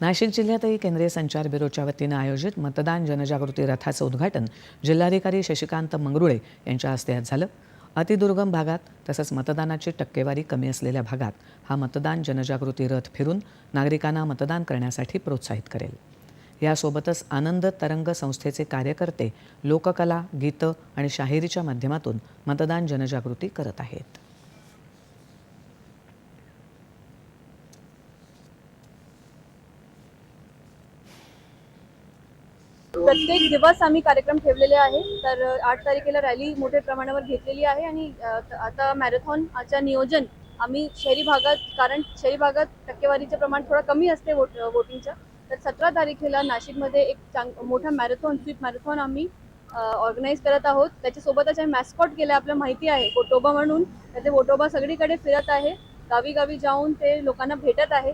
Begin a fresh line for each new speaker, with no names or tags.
नाशिक जिल्ह्यातही केंद्रीय संचार ब्युरोच्या वतीनं आयोजित मतदान जनजागृती रथाचं उद्घाटन जिल्हाधिकारी शशिकांत मंगरुळे यांच्या हस्ते आज झालं. अतिदुर्गम भागात तसंच मतदानाची टक्केवारी कमी असलेल्या भागात हा मतदान जनजागृती रथ फिरून नागरिकांना मतदान करण्यासाठी प्रोत्साहित करेल. यासोबतच आनंद तरंग संस्थेचे कार्यकर्ते लोककला गीतं आणि शाहिरीच्या माध्यमातून मतदान जनजागृती करत आहेत.
प्रत्येक दिवस आम्ही कार्यक्रम ठेवलेले आहे. तर आठ तारखेला रॅली मोठ्या प्रमाणावर घेतलेली आहे आणि त- आता मॅरेथॉनच्या नियोजन आम्ही शहरी भागात कारण शहरी भागात टक्केवारीचं प्रमाण थोडं कमी असते वोट वोटिंगचं तर सतरा तारखेला नाशिकमध्ये एक चांग मोठा मॅरेथॉन स्वीप मॅरेथॉन आम्ही ऑर्गनाईज करत आहोत. त्याच्यासोबतच आम्ही मॅस्कॉट केलं आपल्याला माहिती आहे वोटोबा म्हणून. त्याचे वोटोबा सगळीकडे फिरत आहे. गावी गावी जाऊन ते लोकांना भेटत आहे.